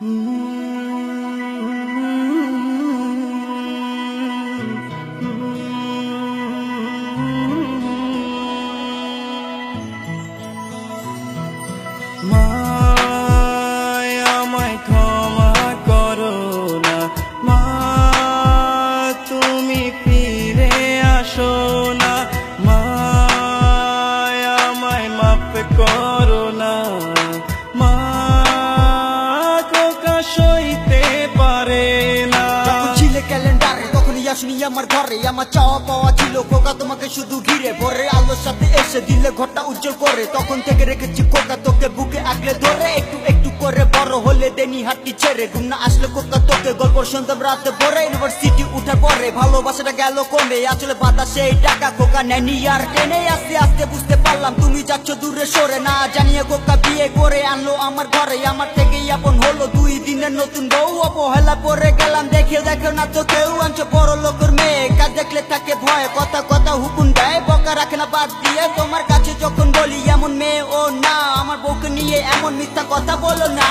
মায় আসুনি আমার ঘরে, আমার চাওয়া পাওয়া ছিল কোকা, তোমাকে শুধু ঘিরে ভরে আলোর সাথে এসে দিলে ঘরটা উজ্জ্বল করে। তখন থেকে রেখেছি কোকা, তোকে বুকে আগলে ধরে একটু একটু করে বড় হলে দেনি হাটটি ছেড়ে। ঘুম না আসলে কোকা, তোকে গল্প শুনতাম রাতে পরে ইউনিভার্সিটি উঠে পরে ভালোবাসাটা গেল কমে। আসলে বাতাসে এই টাকা কোকা নেনি আর টেনে আস্তে আস্তে বুঝতে পারলাম, তুমি যাচ্ছ দূরে সরে। না জানিয়ে কোকা বিয়ে করে আনলো আমার ঘরে, আমার থেকেই আপন দিনের নতুন বউ, অবহেলা করে গেলাম। দেখে দেখো না তো কেউ আনছো বড় লোকের মেয়ে। কাজ দেখলে তাকে ভয়? কথা কথা হুকুম দেয়, বকা রাখে না, বাদ দিয়ে তোমার কাছে যখন বলি, এমন মেয়ে ও না। আমার বউকে নিয়ে এমন মিথ্যা কথা বলো না।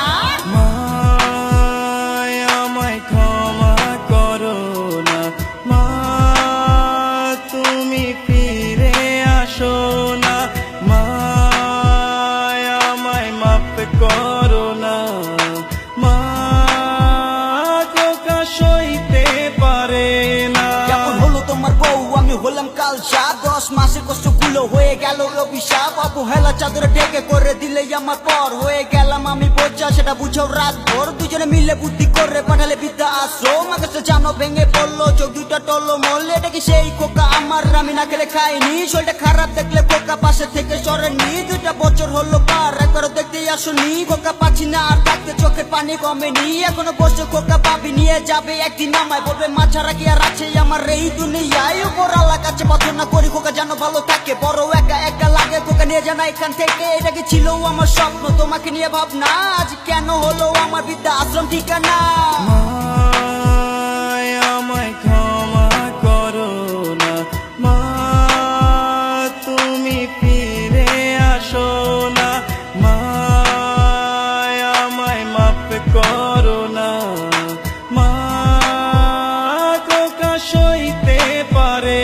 হলাম দশ মাসের কষ্টগুলো হয়ে গেল অভিশাপ অবহেলা চাদরে ডেকে করে দিলে আমার পর হয়ে গেলাম আমি বোঝা সেটা বুঝাও রাত ভোর। দুজনে মিলে বুদ্ধি করে পাঠালে বিদ্যা আশ্রম। আকাশে জানো ভেঙে পড়ল, চোখ দুটা টললো মরলে এটা কি সেই কোকা আমার আমি না খেলে খাইনি শরীরটা খারাপ দেখলে কোকা পাশে থেকে সরেনি। দুটা বছর হলো পার একবারও দেখতে আসনি। কোকা পাচ্ছি না আর থাকতে চোখে পানি কমেনি। এখনও বসে কোকা পাবি, নিয়ে যাবে একদিন আমায়। বলবে, মা ছাড়া কি আর আছে আমার এই দুনিয়ায়? উপর আল্লাহ কাছে প্রার্থনা করি, খোকা যেন ভালো থাকে। বড় একা একা লাগে, খোকা নিয়ে জানা এখান থেকে। এটা কি ছিল আমার স্বপ্ন? তোমাকে নিয়ে ভাবনা, আজ কেন হলো আমার বিদ্যা আশ্রম ঠিকানা? আমায় ক্ষমা করো না। মা, তুমি ফিরে আসো না। মা করো না। মা কোকা সইতে পারে